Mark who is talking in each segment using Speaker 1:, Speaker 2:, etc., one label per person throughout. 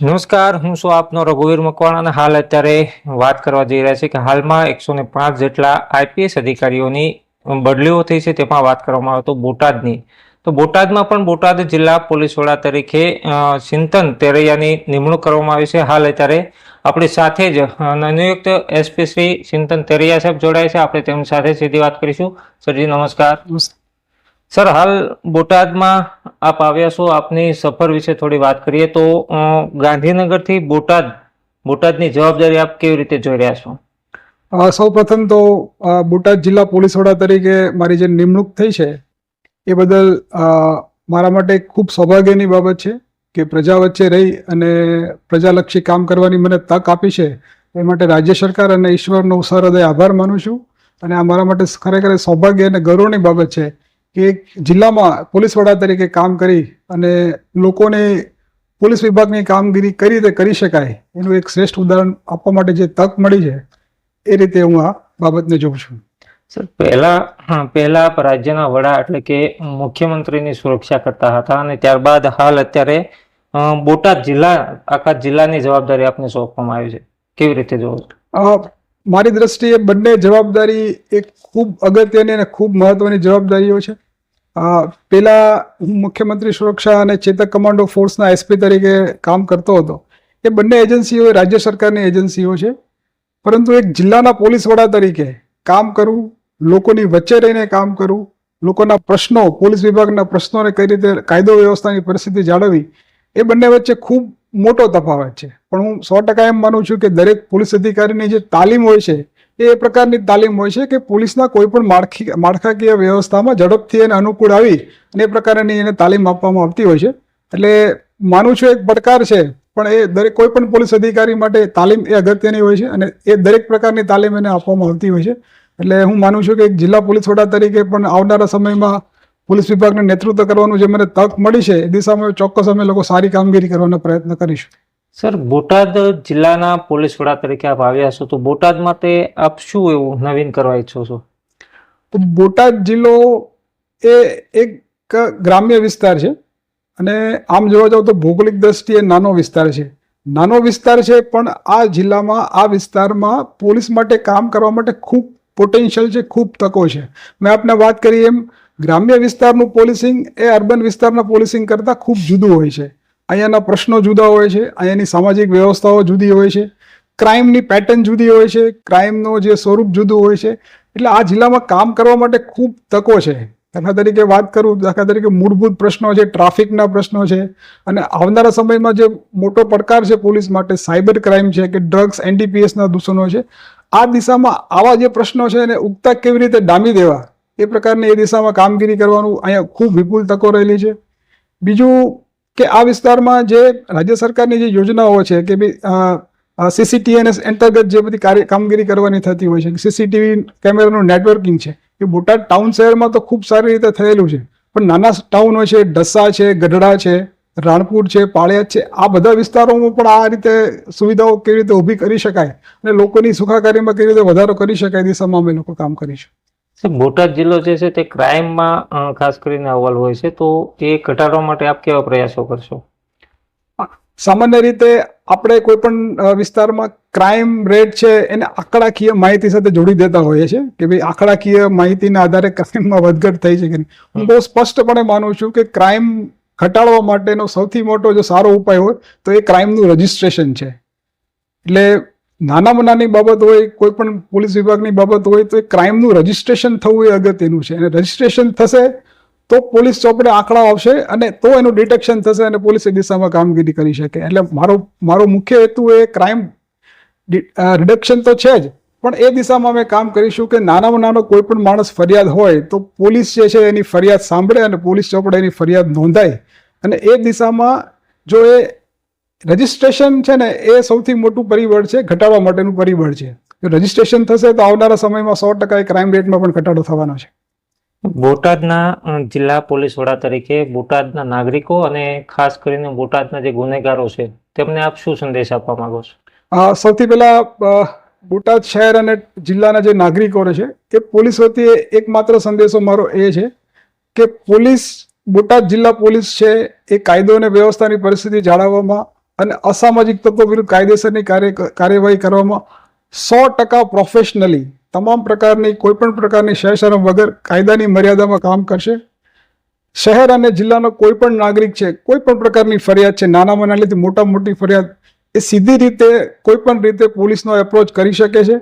Speaker 1: નમસ્કાર, હું છું આપનો રઘુવીર મકવાણા અને હાલ અત્યારે વાત કરવા જઈ રહ્યા છે કે હાલમાં એકસો ને પાંચ જેટલા આઈપીએસ અધિકારીઓની બદલીઓ થઈ છે, તેમાં વાત કરવામાં આવે તો બોટાદની. તો બોટાદમાં પણ બોટાદ જિલ્લા પોલીસ વડા તરીકે ચિંતન તેરૈયાની નિમણૂક કરવામાં આવી છે. હાલ અત્યારે આપણી સાથે જ નિયુક્ત એસપી શ્રી ચિંતન તેરૈયા સાહેબ જોડાય છે. આપણે તેમની સાથે સીધી વાત કરીશું. સરજી નમસ્કાર. સર, હાલ બોટાદમાં આપ આવ્યા છો, આપની સફર વિશે થોડી વાત કરીએ તો ગાંધીનગરથી બોટાદ, બોટાદની જવાબદારી આપ કેવી રીતે જોઈ રહ્યા છો?
Speaker 2: સૌ પ્રથમ તો બોટાદ જિલ્લા પોલીસ વડા તરીકે મારી જે નિમણૂક થઈ છે, એ બદલ મારા માટે ખૂબ સૌભાગ્યની બાબત છે કે પ્રજા વચ્ચે રહી અને પ્રજાલક્ષી કામ કરવાની મને તક આપી છે. એ માટે રાજ્ય સરકાર અને ઈશ્વરનો સહૃદય આભાર માનું છું અને આ મારા માટે ખરેખર સૌભાગ્ય અને ગૌરવની બાબત છે કે જિલ્લામાં પોલીસ વડા તરીકે કામ કરી અને લોકોને પોલીસ વિભાગની કામગીરી કઈ રીતે કરી શકાય એનું એક શ્રેષ્ઠ ઉદાહરણ આપવા માટે જે તક મળી છે એ રીતે હું આ બાબતને જોઉં છું.
Speaker 1: સર પહેલા હા, પહેલા રાજ્યના વડા એટલે કે મુખ્યમંત્રીની સુરક્ષા કરતા હતા અને ત્યારબાદ હાલ અત્યારે બોટાદ જિલ્લા આખા જિલ્લાની જવાબદારી આપને સોંપવામાં આવી છે. કેવી રીતે જોવો
Speaker 2: મારી દ્રષ્ટિએ બંને જવાબદારી એક ખૂબ અગત્યની અને ખૂબ મહત્વની જવાબદારીઓ છે. પેલા હું મુખ્યમંત્રી સુરક્ષા અને ચેતક કમાન્ડો ફોર્સના એસપી તરીકે કામ કરતો હતો. એ બંને એજન્સીઓ રાજ્ય સરકારની એજન્સીઓ છે. પરંતુ એક જિલ્લાના પોલીસ વડા તરીકે કામ કરવું લોકોની વચ્ચે રહીને કામ કરવું લોકોના પ્રશ્નો, પોલીસ વિભાગના પ્રશ્નોને કઈ રીતે કાયદો વ્યવસ્થાની પરિસ્થિતિ જાળવવી, એ બંને વચ્ચે ખૂબ મોટો તફાવત છે. પણ હું સો ટકા એમ માનું છું કે દરેક પોલીસ અધિકારીની જે તાલીમ હોય છે એ પ્રકારની તાલીમ હોય છે કે પોલીસના કોઈ પણ માળખી, માળખાકીય વ્યવસ્થામાં ઝડપથી એને અનુકૂળ આવી અને એ પ્રકારની એને તાલીમ આપવામાં આવતી હોય છે. એટલે માનું છું એક પડકાર છે, પણ એ દરેક કોઈ પણ પોલીસ અધિકારી માટે તાલીમ એ અગત્યની હોય છે અને એ દરેક પ્રકારની તાલીમ એને આપવામાં આવતી હોય છે. એટલે હું માનું છું કે એક જિલ્લા પોલીસ વડા તરીકે પણ આવનારા સમયમાં પોલીસ વિભાગને નેતૃત્વ કરવાનું જે મને તક મળી છે, એ દિશામાં ચોક્કસ અમે લોકો સારી કામગીરી કરવાનો પ્રયત્ન કરીશું.
Speaker 1: સર, બોટાદ જિલ્લાના પોલીસ વડા તરીકે આપ આવ્યા છો, તો બોટાદ માટે આપ શું એવું નવીન કરવા ઈચ્છો છો?
Speaker 2: તો બોટાદ જિલ્લો એ એક ગ્રામ્ય વિસ્તાર છે અને આમ જોવા જાવ તો ભૌગોલિક દ્રષ્ટિએ નાનો વિસ્તાર છે. નાનો વિસ્તાર છે, પણ આ જિલ્લામાં, આ વિસ્તારમાં પોલીસ માટે કામ કરવા માટે ખૂબ પોટેન્શિયલ છે, ખૂબ તકો છે. મેં આપને વાત કરી એમ, ગ્રામ્ય વિસ્તારનું પોલીસિંગ એ અર્બન વિસ્તારના પોલીસિંગ કરતાં ખૂબ જુદું હોય છે. અહીંયાના પ્રશ્નો જુદા હોય છે, અહીંયાની સામાજિક વ્યવસ્થાઓ જુદી હોય છે, ક્રાઇમની પેટર્ન જુદી હોય છે, ક્રાઇમનો જે સ્વરૂપ જુદું હોય છે, એટલે આ જિલ્લામાં કામ કરવા માટે ખૂબ તકો છે. દાખલા તરીકે વાત કરું, દાખલા તરીકે મૂળભૂત પ્રશ્નો છે, ટ્રાફિકના પ્રશ્નો છે, અને આવનારા સમયમાં જે મોટો પડકાર છે પોલીસ માટે સાયબર ક્રાઇમ છે કે ડ્રગ્સ એનડીપીએસના દૂષણો છે, આ દિશામાં આવા જે પ્રશ્નો છે એને ઉગતા કેવી રીતે ડામી દેવા? એ પ્રકારની એ દિશામાં કામગીરી કરવાનું અહીંયા ખૂબ વિપુલ તકો રહેલી છે. બીજું કે આ વિસ્તારમાં જે રાજ્ય સરકારની જે યોજનાઓ છે કે ભાઈ સીસીટીએનએસ અંતર્ગત જે બધી કાર્ય, કામગીરી કરવાની થતી હોય છે સીસીટીવી કેમેરાનું નેટવર્કિંગ છે, એ બોટાદ ટાઉન શહેરમાં તો ખૂબ સારી રીતે થયેલું છે. પણ નાના ટાઉનો છે ડસ્સા છે, ગઢડા છે, રાણપુર છે પાળિયાદ છે, આ બધા વિસ્તારોમાં પણ આ રીતે સુવિધાઓ કેવી રીતે ઊભી કરી શકાય અને લોકોની સુખાકારીમાં કેવી રીતે વધારો કરી શકાય દિશામાં અમે લોકો કામ કરીશું.
Speaker 1: બોટાદ જિલ્લો જે છે તે ક્રાઇમમાં ખાસ કરીને અવ્વલ હોય છે તો એ ઘટાડવા માટે આપ કેવા પ્રયાસો કરશો?
Speaker 2: સામાન્ય રીતે આપણે કોઈ પણ વિસ્તારમાં ક્રાઇમ રેટ છે એને આંકડાકીય માહિતી સાથે જોડી દેતા હોઈએ છીએ કે ભાઈ આંકડાકીય માહિતીના આધારે ક્રાઇમમાં વધઘટ થઈ છે કે નહીં. હું બહુ સ્પષ્ટપણે માનું છું કે ક્રાઇમ ઘટાડવા માટેનો સૌથી મોટો જો સારો ઉપાય હોય તો એ ક્રાઇમનું રજિસ્ટ્રેશન છે. એટલે નાનામાં નાની બાબત હોય, કોઈ પણ પોલીસ વિભાગની બાબત હોય, તો એ ક્રાઇમનું રજિસ્ટ્રેશન થવું એ અગત્યનું છે. અને રજિસ્ટ્રેશન થશે તો પોલીસ ચોપડે આંકડા આવશે અને તો એનું ડિટેક્શન થશે અને પોલીસ એ દિશામાં કામગીરી કરી શકે. એટલે મારો મારો મુખ્ય હેતુ એ ક્રાઇમ રિડક્શન તો છે જ, પણ એ દિશામાં અમે કામ કરીશું કે નાનામાં નાનો કોઈ પણ માણસ ફરિયાદ હોય, તો પોલીસ જે છે એની ફરિયાદ સાંભળે અને પોલીસ ચોપડે એની ફરિયાદ નોંધાય. અને એ દિશામાં જો એ રજિસ્ટ્રેશન છે ને એ સૌથી મોટું પરિબળ છે ઘટાડવા માટેનું પરિબળ છે. જો રજિસ્ટ્રેશન થશે તો આવનારા સમયમાં સો ટકા એ ક્રાઇમ રેટમાં પણ ઘટાડો થવાનો છે.
Speaker 1: બોટાદના જિલ્લા પોલીસ વડા તરીકે બોટાદના નાગરિકો અને ખાસ કરીને બોટાદના જે ગુનેગારો છે તેમને આપ શું સંદેશ આપવા માંગો છો?
Speaker 2: સૌથી પહેલા બોટાદ શહેર અને જિલ્લાના જે નાગરિકો છે એ પોલીસ વતી એકમાત્ર સંદેશો મારો એ છે કે પોલીસ બોટાદ જિલ્લા પોલીસ છે એ કાયદો અને વ્યવસ્થાની પરિસ્થિતિ જાળવવામાં અને અસામાજિક તત્વો વિરુદ્ધ કાયદેસરની કાર્ય કાર્યવાહી કરવામાં સો ટકા પ્રોફેશનલી તમામ પ્રકારની, કોઈપણ પ્રકારની શરમ વગર કાયદાની મર્યાદામાં કામ કરશે. શહેર અને જિલ્લાનો કોઈ પણ નાગરિક છે કોઈ પણ પ્રકારની ફરિયાદ છે નાનામાં નાની મોટા મોટી ફરિયાદ, એ સીધી રીતે કોઈ પણ રીતે પોલીસનો એપ્રોચ કરી શકે છે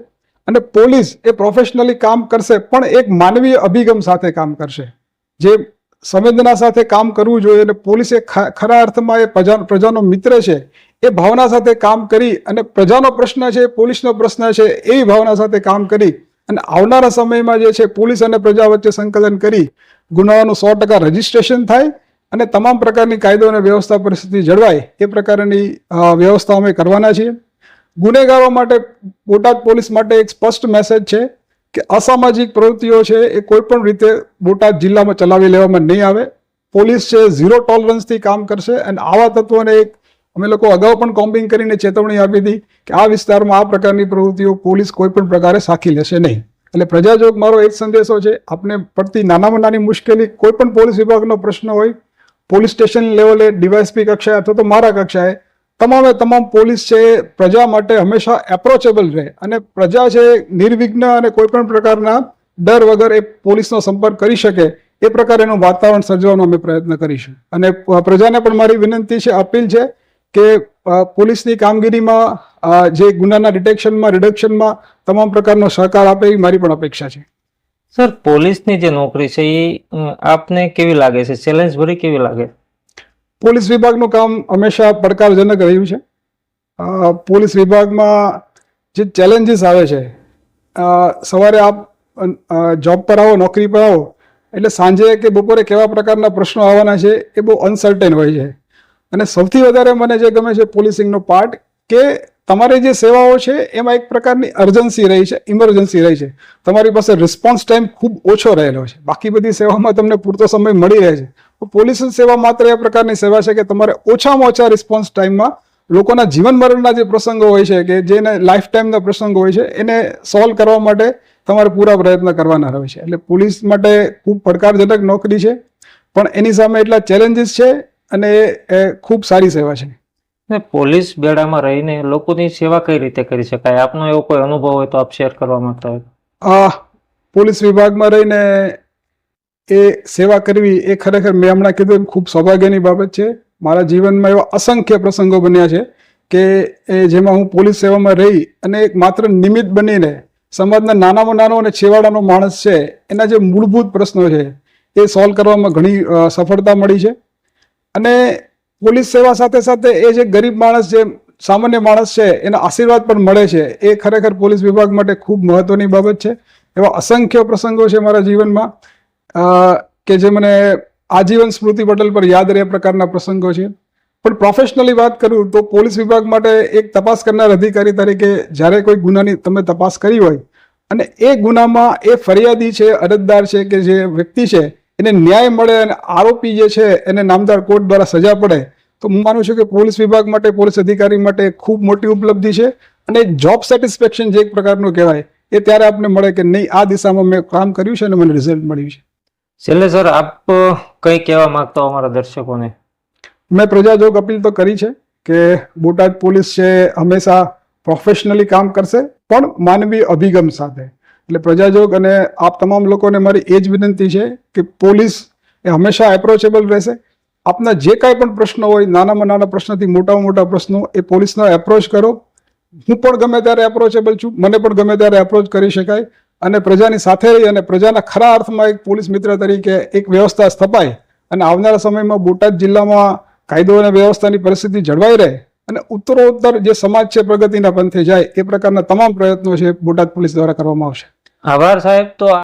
Speaker 2: અને પોલીસ એ પ્રોફેશનલી કામ કરશે, પણ એક માનવીય અભિગમ સાથે કામ કરશે. જે સંવેદના સાથે કામ કરવું જોઈએ અને પોલીસ ખરા અર્થમાં એ પ્રજા, પ્રજાનો મિત્ર છે, એ ભાવના સાથે કામ કરી અને પ્રજાનો પ્રશ્ન છે પોલીસનો પ્રશ્ન છે, એવી ભાવના સાથે કામ કરી અને આવનારા સમયમાં જે છે, પોલીસ અને પ્રજા વચ્ચે સંકલન કરી, ગુનાઓનું સો ટકા રજીસ્ટ્રેશન થાય અને તમામ પ્રકારની કાયદો અને વ્યવસ્થા પરિસ્થિતિ જળવાય, એ પ્રકારની વ્યવસ્થા અમે કરવાના છીએ. ગુનેગારો માટે બોટાદ પોલીસ માટે એક સ્પષ્ટ મેસેજ છે કે અસામાજિક પ્રવૃત્તિઓ છે એ કોઈ પણ રીતે બોટાદ જિલ્લામાં ચલાવી લેવામાં નહીં આવે. પોલીસ છે, ઝીરો ટોલરન્સથી કામ કરશે અને આવા તત્વોને એક અમે લોકો અગાઉ પણ કોમ્બિંગ કરીને ચેતવણી આપી હતી કે આ વિસ્તારમાં આ પ્રકારની પ્રવૃત્તિઓ પોલીસ કોઈ પણ પ્રકારે સાખી લેશે નહીં. એટલે પ્રજાજોગ મારો એક સંદેશો છે, આપને પડતી નાનામાં નાની મુશ્કેલી કોઈ પણ પોલીસ વિભાગનો પ્રશ્ન હોય, પોલીસ સ્ટેશન લેવલે ડીવાયસપી કક્ષાએ અથવા તો મારા કક્ષાએ તમામે તમામ પોલીસ છે, પ્રજા માટે હંમેશા એપ્રોચેબલ રહે. અને પ્રજા છે, નિર્વિઘ્ન અને કોઈ પણ પ્રકારના ડર વગર એ પોલીસનો સંપર્ક કરી શકે, એ પ્રકારેનું વાતાવરણ સર્જવાનો અમે પ્રયત્ન કરીશું. અને પ્રજાને પણ મારી વિનંતી છે, અપીલ છે કે પોલીસની કામગીરીમાં જે ગુનાના ડિટેક્શનમાં રિડક્શનમાં તમામ પ્રકારનો સહકાર આપે એ મારી પણ અપેક્ષા છે.
Speaker 1: સર, પોલીસની જે નોકરી છે એ આપને કેવી લાગે છે? ચેલેન્જ ભરી કેવી લાગે?
Speaker 2: પોલીસ વિભાગનું કામ હંમેશા પડકારજનક રહ્યું છે. પોલીસ વિભાગમાં જે ચેલેન્જીસ આવે છે સવારે આપ જોબ પર આવો, નોકરી પર આવો, એટલે સાંજે કે બપોરે કેવા પ્રકારના પ્રશ્નો આવવાના છે એ બહુ અનસર્ટેન હોય છે. અને સૌથી વધારે મને જે ગમે છે પોલીસિંગનો પાર્ટ કે તમારી જે સેવાઓ છે એમાં એક પ્રકારની અર્જન્સી રહી છે ઇમરજન્સી રહી છે. તમારી પાસે રિસ્પોન્સ ટાઈમ ખૂબ ઓછો રહેલો છે. બાકી બધી સેવામાં તમને પૂરતો સમય મળી રહે છે. તો પોલીસ સેવા માત્ર એ પ્રકારની સેવા છે કે તમારે ઓછામાં ઓછા રિસ્પોન્સ ટાઈમમાં લોકોના જીવન મરણના જે પ્રસંગો હોય છે કે જેને લાઈફ ટાઈમના પ્રસંગો હોય છે એને સોલ્વ કરવા માટે તમારે પૂરા પ્રયત્ન કરવાના રહે છે. એટલે પોલીસ માટે ખૂબ પડકારજનક નોકરી છે પણ એની સામે એટલા ચેલેન્જીસ છે અને એ એ ખૂબ સારી સેવા છે.
Speaker 1: ને પોલીસ બેડામાં રહીને લોકોની સેવા કઈ રીતે કરી શકાય? આપનો એવો કોઈ અનુભવ હોય તો આપ શેર કરવા માંગતા હોય
Speaker 2: પોલીસ વિભાગમાં રહીને એ સેવા કરવી એ ખરેખર મેં હમણાં કીધું ખૂબ સૌભાગ્યની બાબત છે. મારા જીવનમાં એવા અસંખ્ય પ્રસંગો બન્યા છે કે જેમાં હું પોલીસ સેવામાં રહી અને એક માત્ર નિમિત્ત બનીને સમાજના નાનામાં નાનો અને છેવાડાનો માણસ છે એના જે મૂળભૂત પ્રશ્નો છે એ સોલ્વ કરવામાં ઘણી સફળતા મળી છે. અને પોલીસ સેવા સાથે સાથે એ જે ગરીબ માણસ જે સામાન્ય માણસ છે એના આશીર્વાદ પણ મળે છે એ ખરેખર પોલીસ વિભાગ માટે ખૂબ મહત્વની બાબત છે. એવા અસંખ્ય પ્રસંગો છે મારા જીવનમાં. કે જે મને આજીવન સ્મૃતિ પટેલ પર યાદ રહે પ્રકારના પ્રસંગો છે. પણ પ્રોફેશનલી વાત કરું તો પોલીસ વિભાગ માટે એક તપાસ કરનાર અધિકારી તરીકે જ્યારે કોઈ ગુનાની તમે તપાસ કરી હોય અને એ ગુનામાં એ ફરિયાદી છે, અરજદાર છે કે જે વ્યક્તિ છે, એને ન્યાય મળે અને આરોપી જે છે એને નામદાર કોર્ટ દ્વારા સજા પડે, તો હું માનું છું કે પોલીસ વિભાગ માટે, પોલીસ અધિકારી માટે ખૂબ મોટી ઉપલબ્ધિ છે અને જોબ સેટિસ્ફેક્શન જે એક પ્રકારનું કહેવાય એ ત્યારે આપને મળે કે નહીં, આ દિશામાં મેં કામ કર્યું છે અને મને રિઝલ્ટ મળ્યું છે.
Speaker 1: છેલ્લે સર, આપ કંઈ કહેવા માંગતા અમારા દર્શકોને?
Speaker 2: મેં પ્રજાજોગ અપીલ તો કરી છે કે બોટાદ પોલીસ છે, હંમેશા પ્રોફેશનલી કામ કરશે, પણ માનવીય અભિગમ સાથે. એટલે પ્રજાજોગ અને આપ તમામ લોકોને મારી એ જ વિનંતી છે કે પોલીસ એ હંમેશા એપ્રોચેબલ રહેશે. આપના જે કાંઈ પણ પ્રશ્નો હોય, નાનામાં નાના પ્રશ્નથી મોટામાં મોટા પ્રશ્નો, એ પોલીસનો એપ્રોચ કરો. હું પણ ગમે ત્યારે એપ્રોચેબલ છું, મને પણ ગમે ત્યારે એપ્રોચ કરી શકાય. અને પ્રજાની સાથે રહી અને પ્રજાના ખરા અર્થમાં એક પોલીસ મિત્ર તરીકે એક વ્યવસ્થા સ્થપાય અને આવનારા સમયમાં બોટાદ જિલ્લામાં કાયદો અને વ્યવસ્થાની પરિસ્થિતિ જળવાઈ રહે અને ઉત્તરોત્તર જે સમાજ છે પ્રગતિના પંથે જાય એ પ્રકારના તમામ પ્રયત્નો છે બોટાદ પોલીસ દ્વારા કરવામાં આવશે.
Speaker 1: આભાર સાહેબ. તો